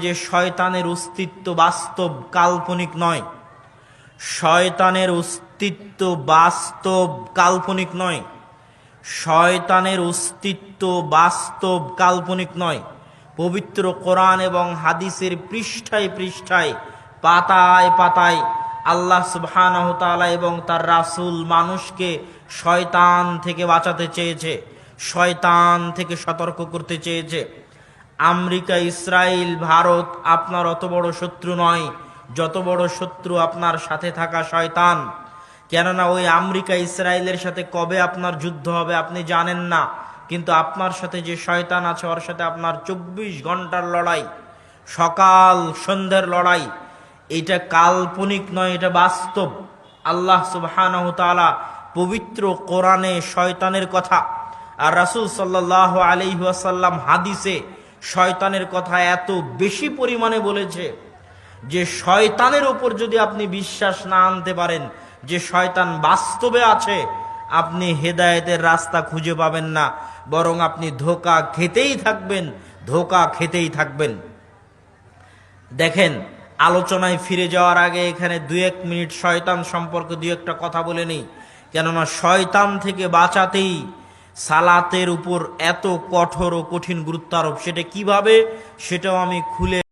যে শয়তানের অস্তিত্ব বাস্তব, কাল্পনিক নয়। শয়তানের অস্তিত্ব বাস্তব, কাল্পনিক নয়। শয়তানের অস্তিত্ব বাস্তব, কাল্পনিক নয়। পবিত্র কোরআন এবং হাদিসের পৃষ্ঠায় পৃষ্ঠায়, পাতায় পাতায় আল্লাহ সুবহানাহু ওয়া তাআলা এবং তার রাসূল মানুষকে শয়তান থেকে বাঁচাতে চেয়েছে, শয়তান থেকে সতর্ক করতে চেয়েছে। আমেরিকা ইসরায়েল ভারত আপনার অত বড় শত্রু নয়, যত বড় শত্রু আপনার সাথে থাকা শয়তান। কেননা ওই আমেরিকা ইসরায়েলের সাথে কবে আপনার যুদ্ধ হবে আপনি জানেন না, কিন্তু আপনার সাথে যে শয়তান আছে, ওর সাথে আপনার চব্বিশ ঘণ্টার লড়াই, সকাল সন্ধ্যের লড়াই, এটা কাল্পনিক নয়, এটা বাস্তব। আল্লাহ সুবহানাহু তাআলা পবিত্র কোরআনে শয়তানের কথা। আর রাসূল সাল্লাল্লাহু আলাইহি হাদিসে শয়তানের কথা এত বেশি পরিমাণে বলেছে যে শয়তানের ওপর যদি আপনি বিশ্বাস না আনতে পারেন, যে শয়তান বাস্তবে আছে, আপনি হেদায়েতের রাস্তা খুঁজে পাবেন না, বরং আপনি ধোকা খেতেই থাকবেন, ধোকা খেতেই থাকবেন। দেখেন, আলোচনায় ফিরে যাওয়ার আগে এখানে দু এক মিনিট শয়তান সম্পর্কে দু একটা কথা বলে নিই। কেননা শয়তান থেকে বাঁচাতেই সালাতের উপর এত কঠোর ও কঠিন গুরুত্ব আরোপ সেটা কীভাবে? সেটাও আমি খুলে